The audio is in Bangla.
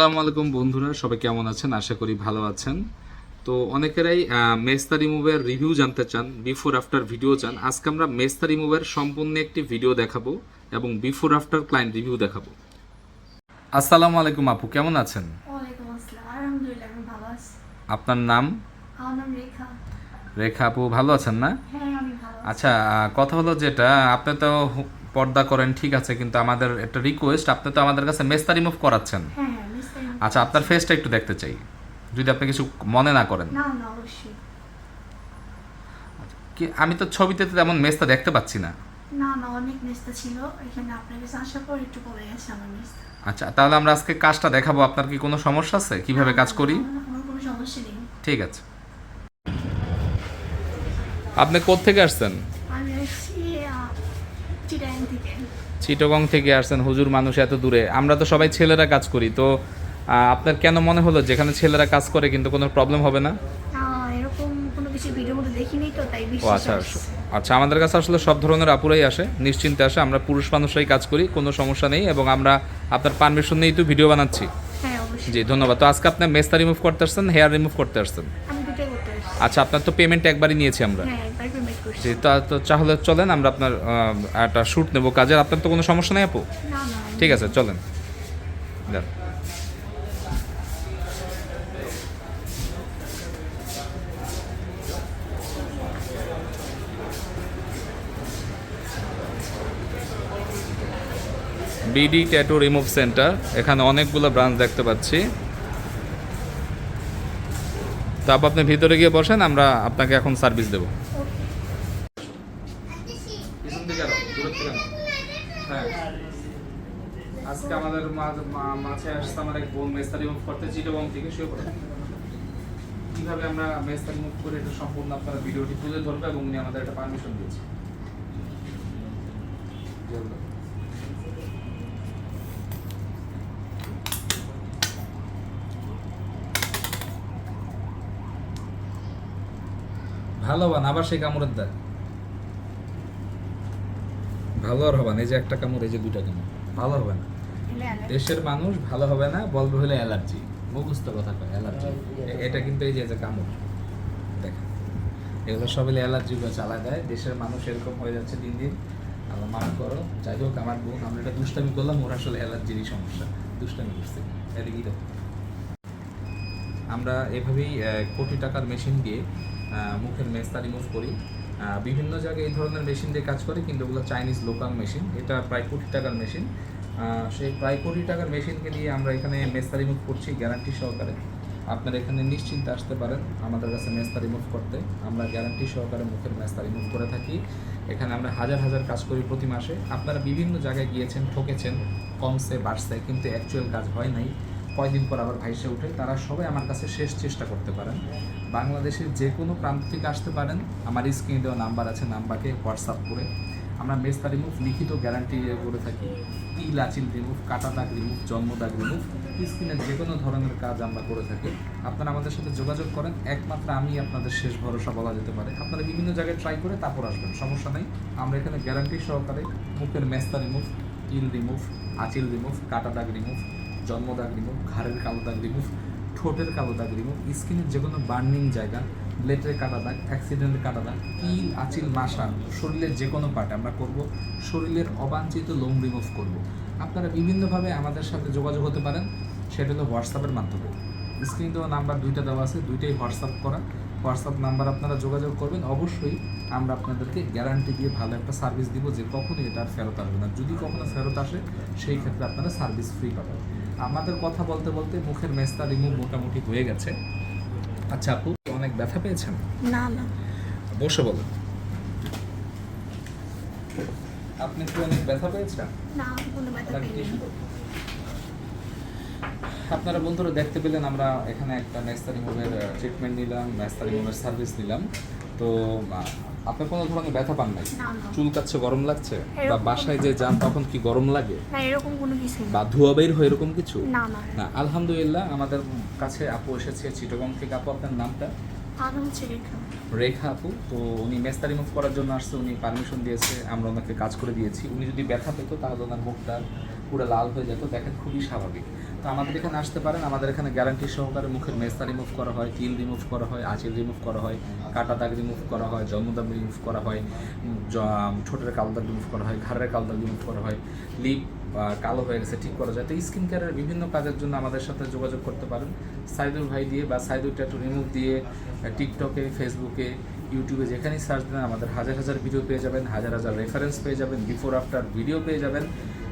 আসসালামু আলাইকুম বন্ধুরা সবাই কেমন আছেন? আশা করি ভালো আছেন। তো অনেকেরাই মেস্তা রিমুভের রিভিউ জানতে চান বিফোর আফটার ভিডিও চান। আজকে আমরা মেস্তা রিমুভের সম্পূর্ণ একটি ভিডিও দেখাবো এবং বিফোর আফটার ক্লায়েন্ট রিভিউ দেখাবো। আসসালামু আলাইকুম আপু কেমন আছেন? ওয়ালাইকুম আসসালাম আলহামদুলিল্লাহ আমি ভালো আছি। আপনার নাম? আমার নাম রেখা। রেখা আপু ভালো আছেন না? হ্যাঁ আমি ভালো আছি। আচ্ছা কথা হলো যেটা আপনি তো পর্দা করেন ঠিক আছে কিন্তু আমাদের একটা রিকোয়েস্ট আপনি তো আমাদের কাছে মেস্তা রিমুভ করাচ্ছেন। হ্যাঁ হ্যাঁ। আচ্ছা আপনার ফেসটা একটু দেখতে চাই। যদি আপনি কিছু মনে না করেন। না না অবশ্যই। কি আমি তো ছবিতে তো তেমন মেস্তা দেখতে পাচ্ছি না। না না অনেক মিস্তা ছিল। এখানে আপনার কাছে আসার পর একটু কমে গেছে আমার মিস্তা আচ্ছা তাহলে আমরা আজকে কাজটা দেখাবো। আপনার কি কোনো সমস্যা আছে? কীভাবে কাজ করি? কোনো সমস্যা নেই। ঠিক আছে। আপনি কোত্থেকে আসছেন? আমি আসছি চিটাং থেকে। চিটগং থেকে আসছেন। হুজুর মানুষ এত দূরে। আমরা তো সবাই ছেলেরা কাজ করি তো আপনার কেন মনে হলো যেখানে ছেলেরা কাজ করে কিন্তু কোনো প্রবলেম হবে না? না এরকম কোনো কিছু ভিডিও মধ্যে দেখিনি তো তাই ও বিশ্বাস আচ্ছা। আচ্ছা আমাদের কাছে আসলে সব ধরনের আপুরাই আসে নিশ্চিন্তে আসে আমরা পুরুষ মানুষরাই কাজ করি কোনো সমস্যা নেই এবং আমরা আপনার পারমিশন নিয়েই তো ভিডিও বানাচ্ছি। হ্যাঁ জি ধন্যবাদ। তো আজকে আপনি মেস্তা রিমুভ করতে আসছেন হেয়ার রিমুভ করতে আসছেন? আচ্ছা আপনার তো পেমেন্ট একবারই নিয়েছি আমরা। হ্যাঁ জি তা তো তাহলে চলেন আমরা আপনার একটা শ্যুট নেব। কাজের আপনার তো কোনো সমস্যা নেই আপু? ঠিক আছে চলেন। যান। BD tattoo remove centre. এখানে অনেকগুলো ব্রাঞ্চ দেখতে পাচ্ছি। তো আপু, আপনি ভিতরে গিয়ে বসেন, আমরা আপনাকে এখন সার্ভিস দেবো। হ্যাঁ। আজকে আমাদের মাঝে আসছে আমার এক বোন, মেস্তারি মুভ করতে, চিটগং থেকে শুয়ে পড়ে। কীভাবে আমরা মেস্তারি মুভ করে এটা সম্পূর্ণ আপনারা ভিডিওটি তুলে ধরবে এবং উনি আমাদের একটা পারমিশন দিয়েছে ভালো হবান আবার সেই কামড়ের দেয় ভালো আর হবে না এই যে একটা কামড় এই যে দুইটা কামড়। ভালো হবে না। দেশের মানুষ ভালো হবে না বলবে হলে অ্যালার্জি। মুখস্থ কথা কয় অ্যালার্জি। এটা কিন্তু এই যে যে কামড়। দেখেন এগুলো সবাই অ্যালার্জি গুলো চালা দেয়। দেশের মানুষ এরকম হয়ে যাচ্ছে দিন দিন। আল্লাহ মাফ করো। যাই হোক আমার বোন আমরা এটা দুষ্টামি করলাম ওর আসলে অ্যালার্জিরই সমস্যা। দুষ্টামি করছে। এদিকেই দেখো। আমরা এভাবেই কোটি টাকার মেশিন দিয়ে মুখের মেস্তা রিমুভ করি। বিভিন্ন জায়গায় এই ধরনের মেশিন দিয়ে কাজ করে, কিন্তু ওগুলো চাইনিজ লোকাল মেশিন এটা প্রায় কোটি টাকার মেশিন সেই প্রায় কোটি টাকার মেশিনকে দিয়ে আমরা এখানে মেস্তা রিমুভ করছি গ্যারান্টি সহকারে। আপনারা এখানে নিশ্চিন্তে আসতে পারেন আমাদের কাছে মেস্তা রিমুভ করতে। আমরা গ্যারান্টি সহকারে মুখের মেস্তা রিমুভ করে থাকি। এখানে আমরা হাজার হাজার কাজ করি প্রতি মাসে। আপনারা বিভিন্ন জায়গায় গিয়েছেন, ঠকেছেন কমসে বাড়ছে, কিন্তু অ্যাকচুয়াল কাজ হয় নাই। কয়দিন পর আবার ভাইসে উঠে তারা সবাই আমার কাছে শেষ চেষ্টা করতে পারেন। বাংলাদেশের যে কোনো প্রান্ত থেকে আসতে পারেন। আমার স্ক্রিনে দেওয়া নাম্বার আছে নাম্বারকে হোয়াটসঅ্যাপ করে। আমরা মেস্তা রিমুভ লিখিত গ্যারান্টি করে থাকি। তিল, আচিল রিমুভ কাটা দাগ রিমুভ জন্ম দাগ রিমুভ স্কিনের যে কোনো ধরনের কাজ আমরা করে থাকি। আপনারা আমাদের সাথে যোগাযোগ করেন। একমাত্র আমি আপনাদের শেষ ভরসা বলা যেতে পারে। আপনারা বিভিন্ন জায়গায় ট্রাই করে তারপর আসবেন। সমস্যা নেই। আমরা এখানে গ্যারান্টি সহকারে মুখের মেস্তা রিমুভ তিল রিমুভ আচিল রিমুভ কাটা দাগ রিমুভ জন্ম দাগ রিমুভ ঘাড়ের কালো দাগ রিমুভ ঠোঁটের কালো দাগ রিমুভ স্কিনের যে কোনো বার্নিং জায়গা ব্লেটের কাটা দাগ অ্যাক্সিডেন্টের কাটা দাগ কিল আচিল মাসা শরীরের যে কোনো পার্ট আমরা করব, শরীরের অবাঞ্ছিত লোম রিমুভ করব। আপনারা বিভিন্নভাবে আমাদের সাথে যোগাযোগ হতে পারেন, সেটা হলো হোয়াটসঅ্যাপের মাধ্যমে। স্ক্রিন দেওয়া নাম্বার দুইটা দেওয়া আছে, দুইটাই হোয়াটসঅ্যাপ করা। হোয়াটসঅ্যাপ নাম্বার আপনারা যোগাযোগ করবেন, অবশ্যই আমরা আপনাদেরকে গ্যারান্টি দিয়ে ভালো একটা সার্ভিস দিব, যে কখনোই এটা আর ফেরত আসবে না। যদি কখনো ফেরত আসে, সেই ক্ষেত্রে আপনারা সার্ভিস ফ্রি পাবেন। আমাদের কথা বলতে বলতে মুখের মেস্তা রিমুভ মোটামুটি হয়ে গেছে। আচ্ছা আপু অনেক ব্যথা পেয়েছেন? না না। বসে বলুন। আপনি কি অনেক ব্যথা পেয়েছেন? না কোনো ব্যথা আপনার আপনারা বন্ধুরা দেখতে পেলেন আমরা এখানে একটা মেস্তা রিমুভের ট্রিটমেন্ট নিলাম মেস্তা রিমুভের সার্ভিস নিলাম। তো আহ, আপনার কোনো ধরনের ব্যথা পান নাই? চুল কাচ্ছে গরম লাগছে? বা বাসায় যে যান তখন কি গরম লাগে? না এরকম কোনো কিছু না। বা ধোয়া বের হয় এরকম কিছু? না না। না আলহামদুলিল্লাহ আমাদের কাছে আপু এসেছে চিটগং থেকে। আপু আপনার নামটা? রেখা। রেখা আপু। তো উনি মেস্তা রিমুভ করার জন্য আসছে উনি পারমিশন দিয়েছে আমরা ওনাকে কাজ করে দিয়েছি। উনি যদি ব্যথা পেতো তাহলে ওনার মুখটা পুরো লাল হয়ে যেত দেখেন খুবই স্বাভাবিক। তো আমাদের এখানে আসতে পারেন, আমাদের এখানে গ্যারান্টি সহকারে মুখের মেস্তা রিমুভ করা হয়, তিল রিমুভ করা হয়, আঁচিল রিমুভ করা হয়, কাটা দাগ রিমুভ করা হয় জন্মদাগ রিমুভ করা হয় ঠোঁটের কালো দাগ রিমুভ করা হয়, ঘাড়ের কালো দাগ রিমুভ করা হয় লিপ কালো হয়ে গেছে, ঠিক করা যায়। তো স্কিন কেয়ারের বিভিন্ন কাজের জন্য আমাদের সাথে যোগাযোগ করতে পারেন। সাইদুর ভাই দিয়ে বা সাইদুর ট্যাটু রিমুভ দিয়ে টিকটকে ফেসবুকে ইউটিউবে যেখানেই সার্চ দেন, আমাদের হাজার হাজার ভিডিও পেয়ে যাবেন, হাজার হাজার রেফারেন্স পেয়ে যাবেন বিফোর আফটার ভিডিও পেয়ে যাবেন।